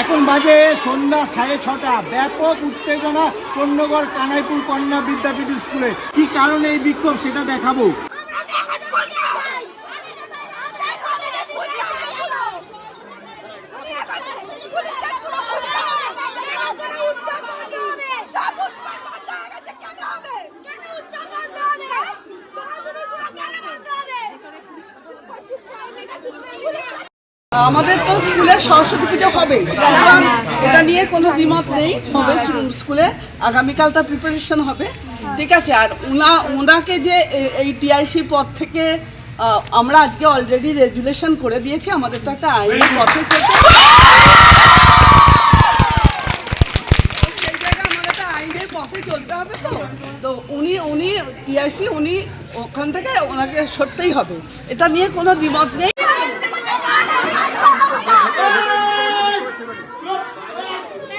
এখন বাজে সন্ধ্যা সাড়ে ছটা। ব্যাপক উত্তেজনা কন্যগড় কানাইপুর কন্যা বিদ্যাপীঠ স্কুলে। কি কারণে এই বিক্ষোভ সেটা দেখাবো। আমাদের তো স্কুলে সরস্বতী পুজো হবে এটা নিয়ে কোনো দ্বিমত নেই হবে স্কুলে। আগামীকাল তার প্রিপারেশন হবে। ঠিক আছে আর উনা ওনাকে যে এই টিআইসি পদ থেকে আমরা আজকে অলরেডি রেজুলেশন করে দিয়েছি। আমাদের তো একটা আইনি পথে পথে চলতে হবে তো। তো উনি উনি টিআইসি উনি ওখান থেকে ওনাকে সরতেই হবে। এটা নিয়ে কোনো দ্বিমত নেই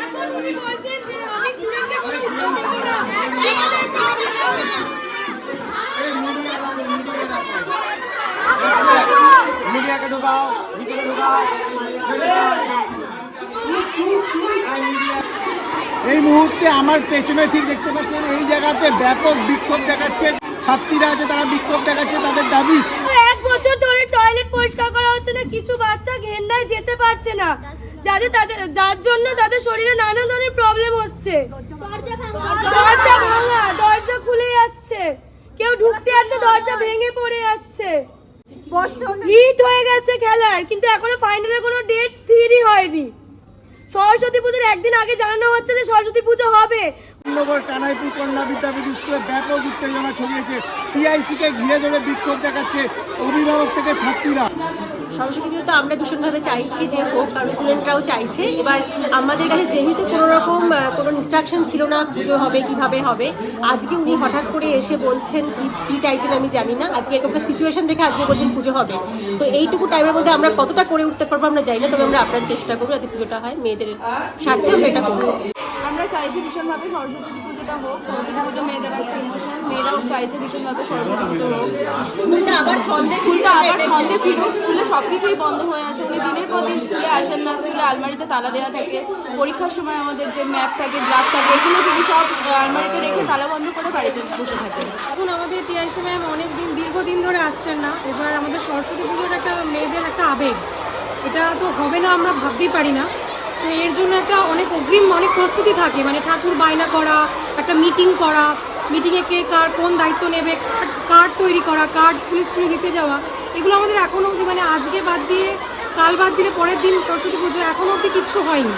এখন উনি বলছেন যে আমি স্টুডেন্টকে কোনো উত্তর দেবো না আমাদের মিডিয়াকে ঢুকাও ভিতরে ঢুকাও। এই মুহূর্তে আমার পেছনে ঠিক দেখতে পাচ্ছেন এই জায়গাতে ব্যাপক বিক্ষোভ দেখাচ্ছে। ছাত্রীরা আছে তারা বিক্ষোভ দেখাচ্ছে তাদের দাবি। এক বছর ধরে টয়লেট পরিষ্কার করা হচ্ছে না কিছু বাচ্চা ঘেন্নায় যেতে পারছে না। যাদের তাদের যার জন্য তাদের শরীরে নানা ধরনের প্রবলেম হচ্ছে। দরজা ভাঙা দরজা খুলে যাচ্ছে। কেউ ঢুকতে যাচ্ছে দরজা ভেঙে পড়ে যাচ্ছে। হিট হয়ে গেছে খেলার, কিন্তু এখনও ফাইনালের কোনো ডেট স্থিরই হয়নি। সরস্বতী পুজোর একদিন আগে জানানো হচ্ছে যে সরস্বতী পুজো হবে। নগর কানাইপুর কন্যা বিদ্যাপীঠ স্কুলে ব্যাপক উত্তেজনা ছড়িয়েছে। টিআইসি কে ঘিরে ধরে বিক্ষোভ দেখাচ্ছে অভিভাবক থেকে ছাত্রীরা। সরস্বতী পুজো তো আমরা ভীষণভাবে চাইছি যে হোক, কারণ স্টুডেন্টরাও চাইছে। এবার আমাদের কাছে যেহেতু কোনো রকম কোনো ইনস্ট্রাকশন ছিল না, পুজো হবে, কীভাবে হবে, আজকে উনি হঠাৎ করে এসে বলছেন কি, কী চাইছেন আমি জানি না। আজকে একটা সিচুয়েশন দেখে আজকে বলছেন পুজো হবে। তো এইটুকু টাইমের মধ্যে আমরা কতটা করে উঠতে পারব আমরা জানি না, তবে আমরা আপনার চেষ্টা করব যাতে পুজোটা হয়, মেয়েদের স্বার্থে আমরা এটা করব। আমরা চাইছি ভীষণভাবে সরস্বতী পুজোটা হোক সরস্বতী পুজো মেয়েদের একটা ইমোশন মেয়েরাও চাইছে ভীষণভাবে সরস্বতী পুজো হোক। স্কুলটা আবার ছন্দে স্কুলটা আবার ছন্দে ফিরুক স্কুলে সব কিছুই বন্ধ হয়ে আছে। উনি দিনের পর দিন স্কুলে আসেন না স্কুলে আলমারিতে তালা দেওয়া থাকে। পরীক্ষার সময় আমাদের যে ম্যাপ থাকে ড্রাফট থাকে এগুলো তিনি সব আলমারিতে রেখে তালা বন্ধ করে বাড়িতে বসে থাকেন এখন আমাদের টিআইসি ম্যাম অনেক দিন দীর্ঘদিন ধরে আসছেন না। এবার আমাদের সরস্বতী পুজোর একটা মেয়েদের একটা আবেগ। এটা তো হবে না আমরা ভাবতেই পারি না। এর জন্য একটা অনেক অগ্রিম অনেক প্রস্তুতি থাকে। মানে ঠাকুর বায়না করা, একটা মিটিং করা মিটিংয়ে কে কার কোন দায়িত্ব নেবে কার্ড তৈরি করা কার্ড স্কুলে স্কুলে দিতে যাওয়া, এগুলো আমাদের এখনও অবধি মানে আজকে বাদ দিয়ে, কাল বাদ দিলে পরের দিন সরস্বতী পুজো এখনও অবধি কিচ্ছু হয়নি।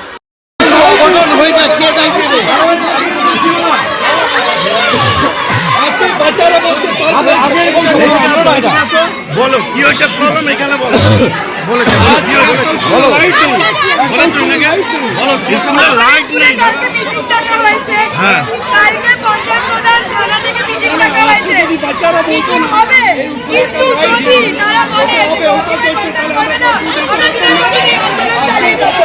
বলো। কি হয়েছে? প্রবলেম এখানে বলো। বলে লাইট নেই। হ্যাঁ। কালকে পঞ্চায়েত প্রধান থানা থেকে মিটিং ডাকা হয়েছে। মিটিং হবে। কিন্তু যদি তারা বলে হবে না আমরা কিন্তু মিটিং আন্দোলন চালিয়ে যাব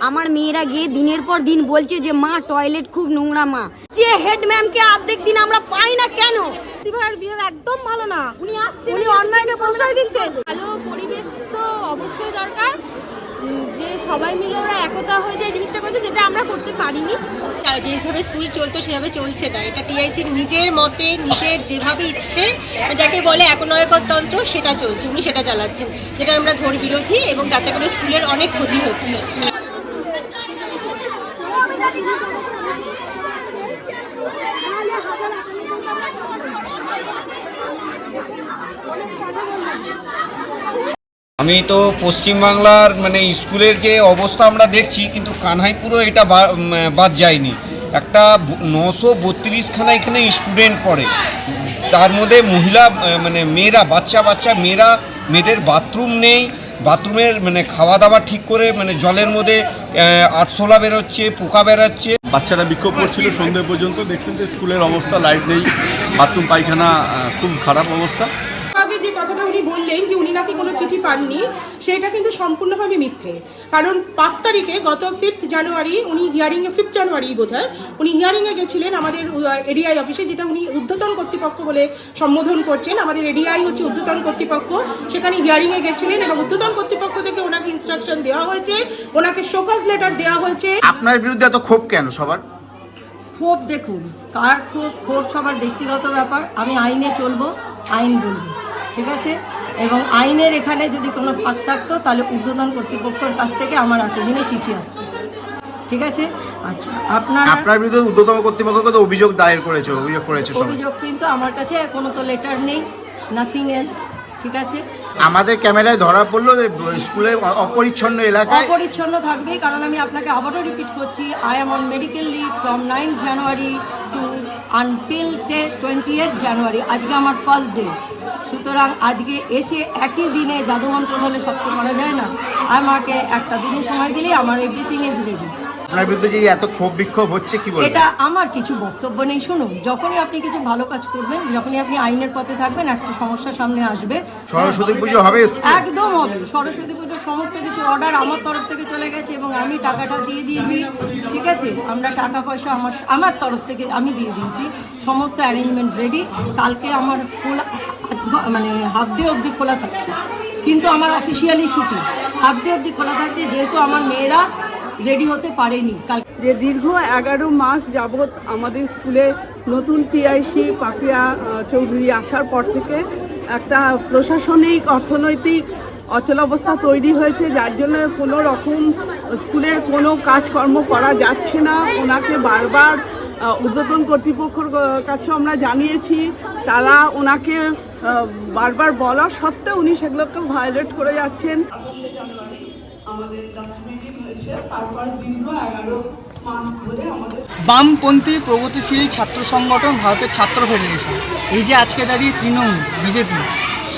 আমার মেয়েরা গিয়ে দিনের পর দিন বলছে যে মা টয়লেট খুব নোংরা মা। যে হেড ম্যামকে অর্ধেক দিন আমরা পাই না কেন? একদম ভালো উনি অনলাইনে প্রশ্রয় দিচ্ছেন। ভালো পরিবেশ তো অবশ্যই দরকার। যে সবাই মিলে ওরা একতা হয়ে যায় জিনিসটা করছে যেটা আমরা করতে পারিনি। যেভাবে স্কুল চলতো সেভাবে চলছে না। এটা টিআইসির নিজের মতে নিজের যেভাবে ইচ্ছে যাকে বলে একনায়কতন্ত্র সেটা চলছে উনি সেটা চালাচ্ছেন। যেটা আমরা ঘোর বিরোধী এবং তাতে করে স্কুলের অনেক ক্ষতি হচ্ছে। আমি তো পশ্চিমবাংলার মানে স্কুলের যে অবস্থা আমরা দেখছি কিন্তু কানহাইপুরও এটা বাদ যায়নি। একটা নশো বত্রিশখানা এখানে স্টুডেন্ট পড়ে। তার মধ্যে মহিলা মানে মেয়েরা বাচ্চা বাচ্চা মেয়েরা মেয়েদের বাথরুম নেই। বাথরুমের মানে খাওয়া দাওয়া ঠিক করে মানে জলের মধ্যে আহ, আরশোলা বেরোচ্ছে পোকা বেরোচ্ছে। বাচ্চারা বিক্ষোভ করছিল সন্ধ্যে পর্যন্ত। দেখছেন যে স্কুলের অবস্থা লাইট নেই বাথরুম পায়খানা খুব খারাপ অবস্থা আগে যে কথাটা উনি উনি বললেন যে উনি নাকি কোনো চিঠি পাননি সেটা কিন্তু সম্পূর্ণভাবে মিথ্যে। কারণ পাঁচ তারিখে গত ফিফথ জানুয়ারি উনি হিয়ারিংয়ে ফিফথ জানুয়ারি বোধ হয় উনি হিয়ারিংয়ে গেছিলেন আমাদের এডিআই অফিসে যেটা উনি ঊর্ধ্বতন কর্তৃপক্ষ বলে সম্বোধন করছেন। আমাদের এডিআই হচ্ছে ঊর্ধ্বতন কর্তৃপক্ষ। সেখানে হিয়ারিংয়ে গেছিলেন এবং ঊর্ধ্বতন কর্তৃপক্ষ থেকে ওনাকে ইনস্ট্রাকশন দেওয়া হয়েছে ওনাকে শোকাজ লেটার দেওয়া হয়েছে। আপনার বিরুদ্ধে এত ক্ষোভ কেন সবার? ক্ষোভ দেখুন কার ক্ষোভ? ক্ষোভ সবার ব্যক্তিগত ব্যাপার। আমি আইনে চলবো আইন বলব ঠিক আছে? এবং আইনের এখানে যদি কোনো ফাঁক থাকতো তাহলে ঊর্ধ্বতন কর্তৃপক্ষের কাছ থেকে আমার এতদিনে চিঠি আসতো। ঠিক আছে? আচ্ছা আপনারা আপনার বিরুদ্ধে ঊর্ধ্বতম কর্তৃপক্ষকে তো অভিযোগ দায়ের করেছে অভিযোগ করেছে অভিযোগ কিন্তু আমার কাছে কোনো তো লেটার নেই নাথিং এলস ঠিক আছে? আমাদের ক্যামেরায় ধরা পড়ল যে স্কুলে অপরিচ্ছন্ন এলাকায় অপরিচ্ছন্ন থাকবে কারণ আমি আপনাকে আবারও রিপিট করছি I am on medical leave from nine January to until the twenty January আজকে আমার ফার্স্ট ডে সুতরাং আজকে এসে একই দিনে জাদুমন্ত্র হলে সত্য করা যায় না। আমাকে একটা দুদিন সময় দিলেই আমার এভরিথিং ইজ রেডি আপনার বিরুদ্ধে যে এত ক্ষোভ বিক্ষোভ হচ্ছে কি বলবেন? এটা আমার কিছু বক্তব্য নেই শুনুন। যখনই আপনি কিছু ভালো কাজ করবেন যখনই আপনি আইনের পথে থাকবেন একটা সমস্যা সামনে আসবে। সরস্বতী পুজো হবে একদম হবে। সরস্বতী পুজোর সমস্ত কিছু অর্ডার আমার তরফ থেকে চলে গেছে এবং আমি টাকাটা দিয়ে দিয়েছি। ঠিক আছে? আমরা টাকা পয়সা আমার আমার তরফ থেকে আমি দিয়ে দিয়েছি। সমস্ত অ্যারেঞ্জমেন্ট রেডি কালকে আমার স্কুল মানে হাফ ডে অবধি খোলা থাকছে। কিন্তু আমার অফিসিয়ালি ছুটি। হাফ ডে অবধি খোলা থাকছে যেহেতু আমার মেয়েরা রেডি হতে পারেনি। কাল যে দীর্ঘ এগারো মাস যাবৎ আমাদের স্কুলে নতুন টিআইসি পাপিয়া চৌধুরী আসার পর থেকে একটা প্রশাসনিক, অর্থনৈতিক অচলাবস্থা তৈরি হয়েছে, যার জন্য কোনো রকম স্কুলের কোনো কাজকর্ম করা যাচ্ছে না। ওনাকে বারবার উদ্বোধন কর্তৃপক্ষের কাছে আমরা জানিয়েছি। তারা ওনাকে বারবার বলা সত্ত্বেও উনি সেগুলোকে ভায়োলেট করে যাচ্ছেন। বামপন্থী প্রগতিশীল ছাত্র সংগঠন ভারতের ছাত্র ফেডারেশন। এই যে আজকে দাঁড়িয়ে তৃণমূল বিজেপি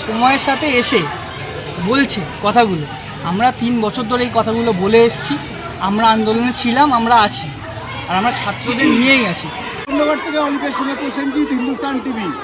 সময়ের সাথে এসে বলছে কথাগুলো। আমরা তিন বছর ধরে এই কথাগুলো বলে এসেছি। আমরা আন্দোলনে ছিলাম আমরা আছি। আর আমরা ছাত্রদের নিয়েই আছি। ধন্যবাদ থেকে অনিকের সঙ্গে প্রসেনজিৎ হিন্দুস্তান টিভি।